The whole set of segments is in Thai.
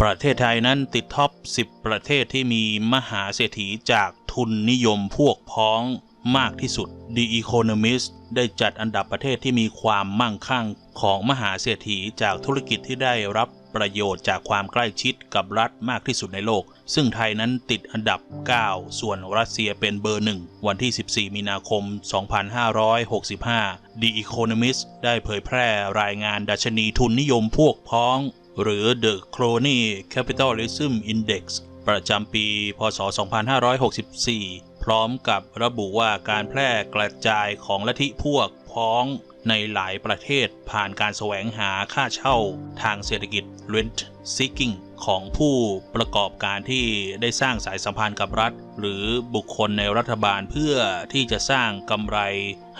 ประเทศไทยนั้นติดท็อป 10 ประเทศที่มีมหาเศรษฐีจากทุนนิยมพวกพ้องมากที่สุด The Economist ได้จัดอันดับประเทศที่มีความมั่งคั่งของมหาเศรษฐีจากธุรกิจที่ได้รับประโยชน์จากความใกล้ชิดกับรัฐมากที่สุดในโลก ซึ่งไทยนั้นติดอันดับ 9 ส่วนรัสเซียเป็นเบอร์หนึ่ง วันที่ 14 มีนาคม 2565 The Economist ได้เผยแพร่รายงานดัชนีทุนนิยมพวกพ้อง หรือ The Crony Capitalism Index ประจำปี พศ 2564 พร้อมกับระบุว่าการแพร่กระจายของลัทธิพวกพ้องในหลายประเทศผ่านการแสวงหาค่าเช่าทางเศรษฐกิจ rent seeking ของผู้ประกอบการที่ได้สร้างสายสัมพันธ์กับรัฐ หรือบุคคลในรัฐบาลเพื่อที่จะสร้างกำไร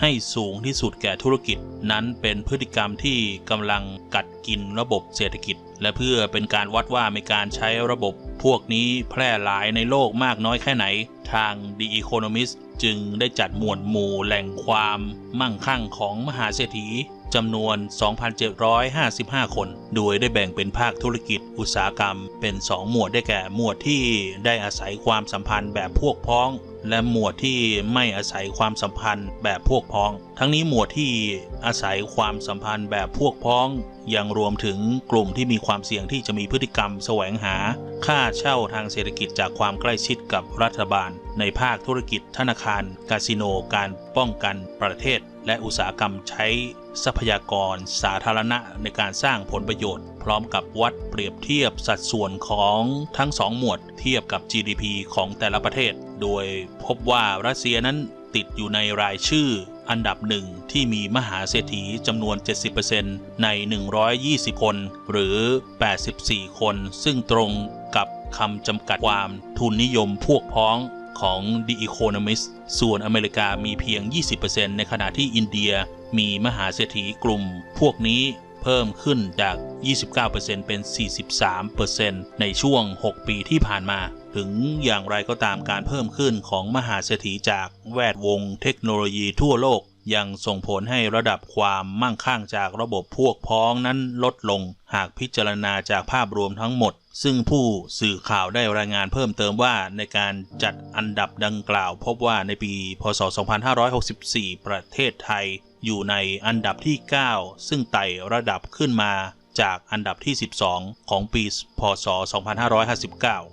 ให้สูงที่สุดแก่ธุรกิจ นั้นเป็นพฤติกรรมที่กำลังกัดกินระบบเศรษฐกิจ และเพื่อเป็นการวัดว่ามีการใช้ระบบ พวกนี้แพร่หลายในโลกมากน้อยแค่ไหน ทาง The Economist จึงได้จัดหมวดหมู่แหล่งความมั่งคั่งของมหาเศรษฐี จำนวน 2,755 คน โดยได้แบ่งเป็นภาคธุรกิจอุตสาหกรรม เป็น 2 หมวดได้แก่หมวดที่ได้อาศัยความสัมพันธ์แบบพวกพ้อง และหมวดที่ไม่อาศัยความสัมพันธ์แบบพวกพ้อง ทั้งนี้หมวดที่อาศัยความสัมพันธ์แบบพวกพ้อง ยังรวมถึงกลุ่มที่มีความเสี่ยงที่จะมีพฤติกรรมแสวงหา ค่าเช่าทางเศรษฐกิจจากความใกล้ชิดกับรัฐบาล ในภาคธุรกิจธนาคาร คาสิโน การป้องกันประเทศ และอุตสาหกรรมใช้ทรัพยากรสาธารณะในการสร้างผลประโยชน์ พร้อมกับวัดเปรียบเทียบสัดส่วนของทั้งสองหมวดเทียบกับ GDP ของแต่ละประเทศ โดยพบว่ารัสเซียนั้นติดอยู่ในรายชื่อ อันดับหนึ่งที่มีมหาเศรษฐีจำนวน 70%ใน 120 คน หรือ 84 คน ซึ่งตรงกับคำจำกัดความทุนนิยมพวกพ้องของ The Economist ส่วนอเมริกามีเพียง 20%ในขณะที่อินเดียมีมหาเศรษฐีกลุ่ม พวกนี้ เพิ่มขึ้นจาก 29%เป็น 43%ในช่วง 6 ปีที่ผ่านมา ถึงอย่างไรก็ตามการเพิ่มขึ้นของมหาเศรษฐีจากแวดวงเทคโนโลยีทั่วโลกยังส่งผลให้ระดับความมั่งคั่งจากระบบพวกพ้องนั้นลดลง หากพิจารณาจากภาพรวมทั้งหมด ซึ่งผู้สื่อข่าวได้รายงานเพิ่มเติมว่าในการจัดอันดับดังกล่าว พบว่าในปี พศ 2564 ประเทศไทย อยู่ในอันดับที่ 9 ซึ่งไต่ระดับขึ้นมาจากอันดับที่ 12 ของปีพศ 2559